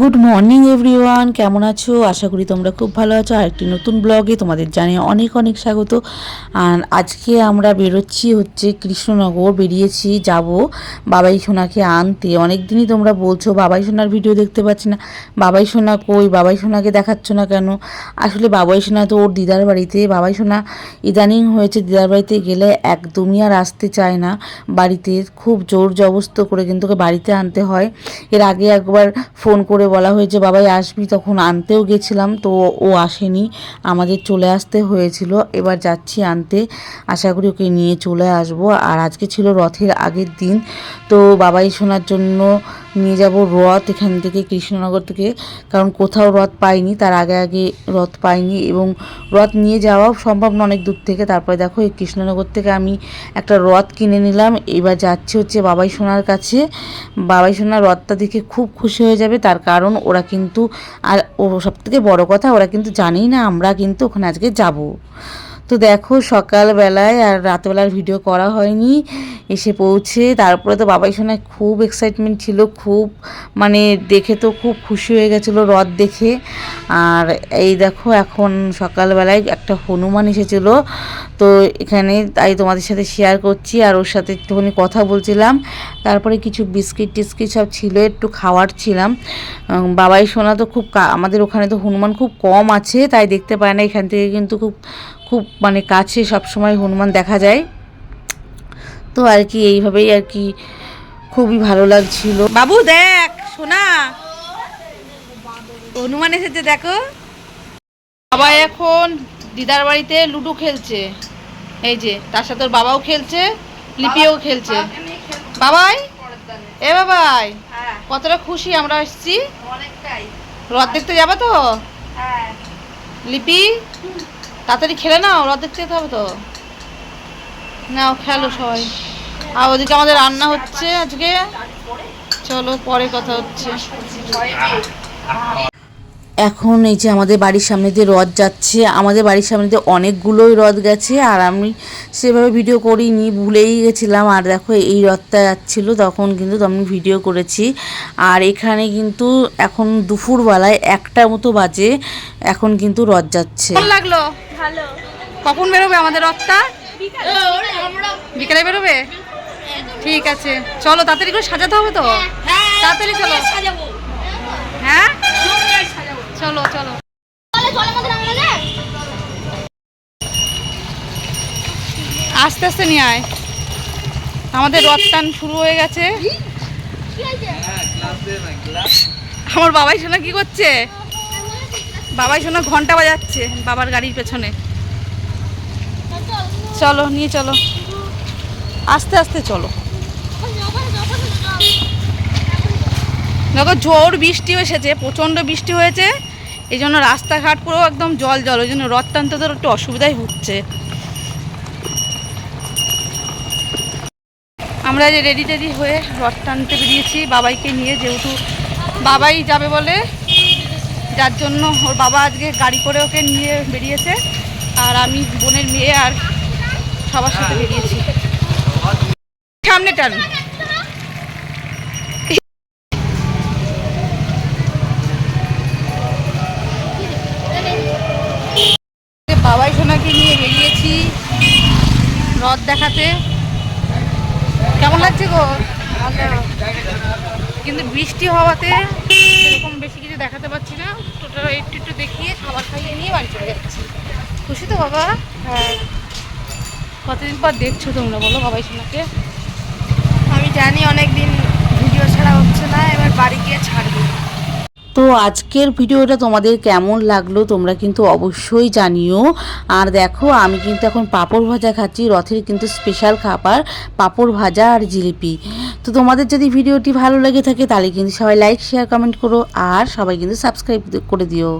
Good morning everyone কেমন আছো? আশা করি তোমরা খুব ভালো আছো। আর একটি নতুন ব্লগে তোমাদের জানিয়ে অনেক অনেক স্বাগত। আর আজকে আমরা বেরোচ্ছি হচ্ছে কৃষ্ণনগর। বেরিয়েছি, যাব বাবাই সোনাকে আনতে। অনেক দিনই তোমরা বলছো বাবাই সোনার ভিডিও দেখতে পাচ্ছি না। বাবাই সোনা কই? বাবাই সোনাকে দেখাচ্ছ না কেন? আসলে বাবাই সোনা তো ওর দিদার বাড়িতে। বাবাই সোনা ইদানিং হয়েছে, দিদার বাড়িতে গেলে একদমই আর আসতে চায় না। বাড়িতে খুব জোর জবস্ত করে কিন্তু ওকে বাড়িতে আনতে হয়। এর আগে একবার ফোন করে বলা হয়েছে, বাবাই, আসবি? তখন আনতেও গেছিলাম, তো ও আসেনি। আমাদের চলে আসতে হয়েছিল। এবার যাচ্ছি আনতে। আশা করি ওকে নিয়ে চলে আসব। আর আজকে ছিল রথের আগের দিন। তো বাবাই শোনার জন্য নিয়ে যাব রথ এখান থেকে, কৃষ্ণনগর থেকে। কারণ কোথাও রথ পাইনি, তার আগে আগে রথ পাইনি এবং রথ নিয়ে যাওয়াও সম্ভব না অনেক দূর থেকে। তারপরে দেখো, এই কৃষ্ণনগর থেকে আমি একটা রথ কিনে নিলাম। এবার যাচ্ছি হচ্ছে বাবাই সোনার কাছে। বাবাই সোনার রথটা দেখে খুব খুশি হয়ে যাবে, তার কারণ ওরা কিন্তু, আর ও সব থেকে বড়ো কথা, ওরা কিন্তু জানেই না আমরা কিন্তু ওখানে আজকে যাব। তো দেখো সকালবেলায় আর রাতবেলার ভিডিও করা হয়নি, এসে পৌঁছে। তারপরে তো বাবাই শোনায় খুব এক্সাইটমেন্ট ছিল, খুব মানে দেখে তো খুব খুশি হয়ে গেছিল রথ দেখে। আর এই দেখো এখন সকালবেলায় একটা হনুমান এসেছিল, তো এখানে তাই তোমাদের সাথে শেয়ার করছি। আর ওর সাথে একটুখানি কথা বলছিলাম, তারপরে কিছু বিস্কিট টিস্কিট সব ছিল, একটু খাওয়ার ছিলাম। বাবাই সোনা তো খুব আমাদের ওখানে তো হনুমান খুব কম আছে, তাই দেখতে পায় না, এখান থেকে কিন্তু খুব খুব মানে কাছে সব সময় হনুমান দেখা যায়। তো আর কি এইভাবেই আর কি খুবই ভালো লাগছিল। বাবু দেখ সোনা। হনুমান এসেছে দেখো। বাবা এখন দিদার বাড়িতে লুডো খেলছে। এই যে তার সাথে ওর বাবাও খেলছে লিপিও খেলছে। বাবাই? এ বাবাই কতটা খুশি আমরা এসেছি। রথ দেখতে যাব তো? লিপি? তাড়াতাড়ি খেলে নাও রাতের যেতে হবে তো। নাও, খেলো সবাই। আর ওদিকে আমাদের রান্না হচ্ছে আজকে। চলো, পরে কথা হচ্ছে। এখন এই যে আমাদের বাড়ির সামনে দিয়ে রথ যাচ্ছে আমাদের বাড়ির সামনে দিয়ে অনেকগুলোই রথ গেছে আর আমি সেভাবে ভিডিও করিনি ভুলেই গেছিলাম। আর দেখো এই রথটা যাচ্ছিল তখন কিন্তু আমি ভিডিও করেছি। আর এখানে কিন্তু এখন দুপুরবেলায় একটা মতো বাজে এখন কিন্তু রথ যাচ্ছে। লাগল? ভালো। কখন বেরোবে আমাদের রথটা? বিকেলে। বেরোবে? ঠিক আছে। চলো তাড়াতাড়ি করে সাজাতে হবে তো? তাড়াতাড়ি চলো সাজাবো হ্যাঁ চলো চলো চলে চলে আমাদের আমাদের আস্তে আস্তে নিয়ে আয়। আমাদের রথ টান শুরু হয়ে গেছে। আমার বাবাই শোনা কি করছে? বাবাই শোনা ঘণ্টা বাজাচ্ছে বাবার গাড়ির পেছনে। চলো, নিয়ে চলো। আস্তে আস্তে চলো। দেখো, জোর বৃষ্টি এসেছে, প্রচণ্ড বৃষ্টি হয়েছে। এই জন্য রাস্তাঘাট পুরো একদম জল জল, ওই জন্য রথ টানতে তো একটু অসুবিধাই হচ্ছে। আমরা যে রেডি টেডি হয়ে রথ টানতে বেরিয়েছি বাবাইকে নিয়ে, যেহেতু বাবাই যাবে বলে, যার জন্য ওর বাবা আজকে গাড়ি করে ওকে নিয়ে বেরিয়েছে, আর আমি বোনের মেয়ে আর সবার সাথে বেরিয়েছি। সামনে টান। বাবাই সোনাকে নিয়ে বেরিয়েছি রথ দেখাতে। কেমন লাগছে গো? কিন্তু বৃষ্টি হওয়াতে এরকম বেশি কিছু দেখাতে পারছি না। টোটাল একটু একটু দেখিয়ে খাবার খাইয়ে নিয়ে বাড়ি চলে যাচ্ছি। খুশি তো বাবা? হ্যাঁ। কতদিন পর দেখছ তোমরা বলো বাবাই সোনাকে আমি জানি অনেক দিন ভিডিও ছাড়া হচ্ছে না এবার বাড়ি গিয়ে ছাড়বো। তো আজকের ভিডিওটা তোমাদের কেমন লাগল তোমরা কিন্তু অবশ্যই জানিও। আর দেখো, আমি কিন্তু এখন পাঁপড় ভাজা খাচ্ছি, রথের কিন্তু স্পেশাল খাবার, পাঁপড় ভাজা আর জিলিপি। তো তোমাদের যদি ভিডিওটি ভালো লেগে থাকে তাহলে কিন্তু সবাই লাইক শেয়ার কমেন্ট করো, আর সবাই কিন্তু সাবস্ক্রাইব করে দিও।